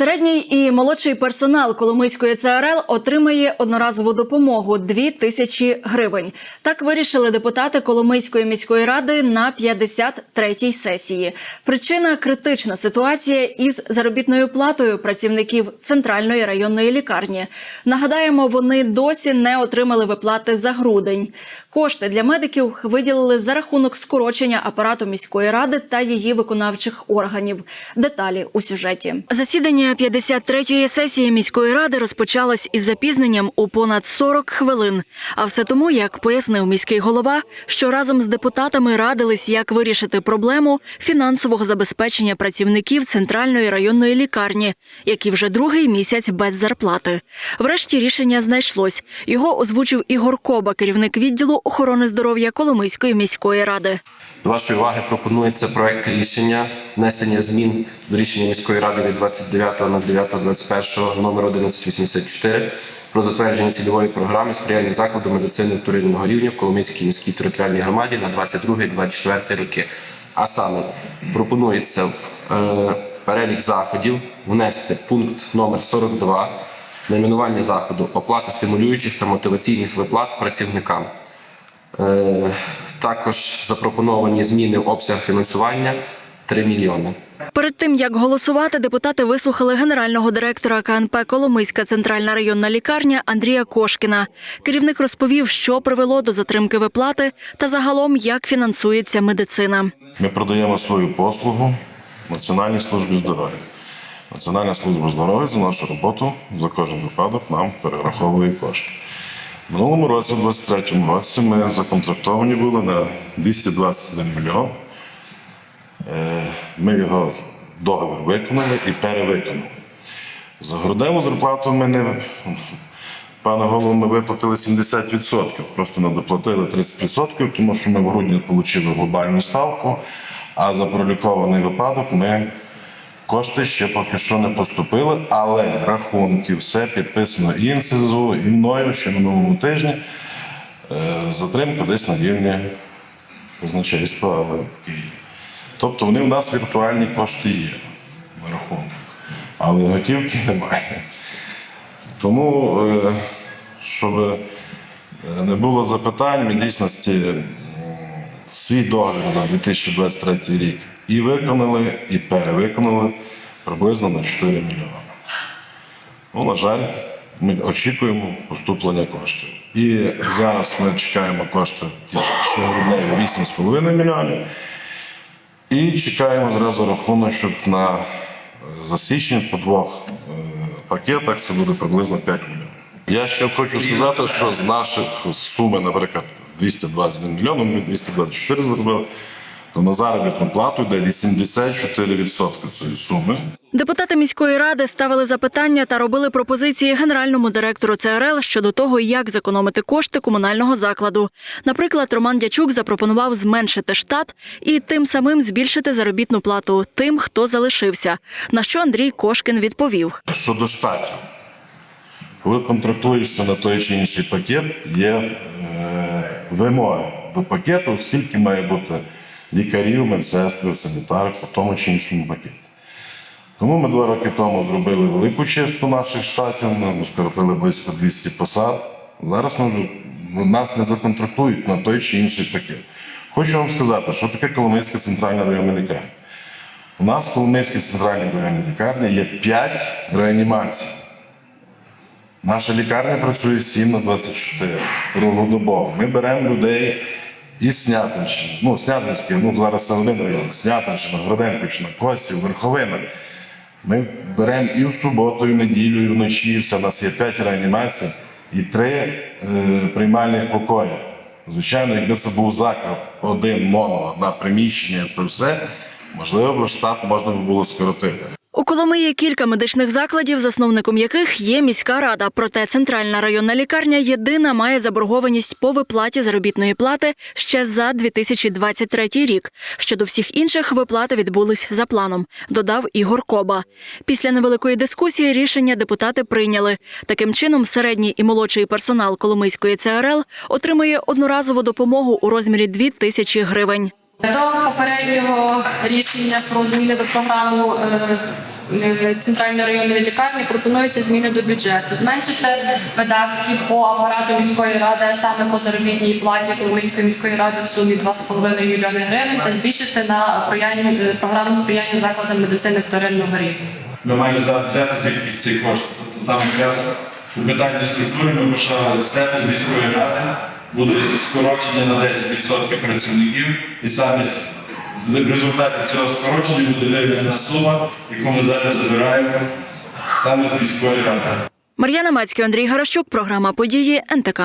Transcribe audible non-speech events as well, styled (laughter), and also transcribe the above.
Середній і молодший персонал Коломийської ЦРЛ отримає одноразову допомогу 2 тисячі гривень. Так вирішили депутати Коломийської міської ради на 53-й сесії. Причина критична ситуація із заробітною платою працівників центральної районної лікарні. Нагадаємо, вони досі не отримали виплати за грудень. Кошти для медиків виділили за рахунок скорочення апарату міської ради та її виконавчих органів. Деталі у сюжеті. Засідання 53-ї сесії міської ради розпочалось із запізненням у понад 40 хвилин. А все тому, як пояснив міський голова, що разом з депутатами радились, як вирішити проблему фінансового забезпечення працівників центральної районної лікарні, які вже другий місяць без зарплати. Врешті рішення знайшлось. Його озвучив Ігор Коба, керівник відділу охорони здоров'я Коломийської міської ради. До вашої уваги пропонується проект рішення внесення змін до рішення міської ради від 29.09.21 номер 1184 про затвердження цільової програми сприяння закладу медицини вторинного рівня в Коломийській міській територіальній громаді на 22-24 роки. А саме пропонується в е, перелік заходів внести пункт номер 42 найменування заходу оплата стимулюючих та мотиваційних виплат працівникам. Е, Також запропоновані зміни в обсяг фінансування 3 мільйони. Перед тим як голосувати, депутати вислухали генерального директора КНП Коломийська центральна районна лікарня Андрія Кошкіна. Керівник розповів, що привело до затримки виплати та загалом як фінансується медицина. Ми продаємо свою послугу Національній службі здоров'я. Національна служба здоров'я за нашу роботу за кожен випадок нам перераховує кошти. Минулому році, в 23-му році, ми законтрактовані були на 221 мільйон. Ми його договір виконали і перевиконали. За грудневу зарплату ми не пане голову, ми виплатили 70%. Просто не доплатили 30%, тому що ми в грудні отримали глобальну ставку, а за пролікований випадок ми кошти ще поки що не поступили, але рахунки, все підписано і НСЗУ, і мною ще минулому тижні. Е, Затримка десь на рівні казначейства, але в Києві. Тобто вони в нас віртуальні кошти є на рахунку, але готівки (laughs) немає. Тому, е, щоб е, не було запитань, ми дійсності свій договір за 2023 рік і виконали, і перевиконали приблизно на 4 мільйони. Ну, на жаль, ми очікуємо поступлення коштів. І зараз ми чекаємо кошти що грудневі 8,5 мільйонів. І чекаємо зразу рахуночок на е, по двох е, пакетах. Це буде приблизно 5 мільйонів. Я ще хочу сказати, що з наших суми, наприклад, 221 мільйон, ми 224 зробили, то на заробітну плату йде 84% цієї суми. Депутати міської ради ставили запитання та робили пропозиції генеральному директору ЦРЛ щодо того, як зекономити кошти комунального закладу. Наприклад, Роман Дячук запропонував зменшити штат і тим самим збільшити заробітну плату тим, хто залишився. На що Андрій Кошкін відповів. Щодо штатів, коли контрактуєшся на той чи інший пакет, є е, вимоги до пакету, скільки має бути лікарів, медсестри, санітарок по тому чи іншому пакеті. Тому ми два роки тому зробили велику чистку наших штатів, ми скоротили близько 200 посад. Зараз ми вже, нас не законтрактують на той чи інший пакет. Хочу вам сказати, що таке Коломийська центральна районна лікарня. У нас в Коломийській центральній районній лікарні є 5 реанімацій. Наша лікарня працює 7 на 24 круглодобово. Ми беремо людей із Снятинщини. Ну, Снятинський, ну зараз це один район. Снятинщина, Гроденківщина, Косів, Верховина. Ми беремо і в суботу, і в неділю, і вночі. Все, у нас є 5 реанімацій і 3 е, приймальних покої. Звичайно, якби це був заклад один моно, одне приміщення, то все, можливо, штат можна було скоротити. У Коломиї кілька медичних закладів, засновником яких є міська рада. Проте центральна районна лікарня єдина має заборгованість по виплаті заробітної плати ще за 2023 рік. Щодо всіх інших виплати відбулись за планом, додав Ігор Коба. Після невеликої дискусії рішення депутати прийняли. Таким чином, середній і молодший персонал Коломийської ЦРЛ отримує одноразову допомогу у розмірі 2 тисячі гривень. До попереднього рішення про зміни до програми е, е, центральної районної лікарні пропонуються зміни до бюджету. Зменшити видатки по апарату міської ради, а саме по заробітній платі Коломийської міської ради в сумі 2,5 мільйони гривень та збільшити на е, програму сприяння закладам медицини вторинного рівня. ми маємо здати взяти звідки з цих коштів. Тобто там у питанні структури ми почали взяти з міської ради, буде скорочення на 10% працівників, і саме в результаті цього скорочення буде виведена сума, яку ми зараз забираємо саме з міської ради. Мар'яна Мацький, Андрій Гарашчук, програма події НТК.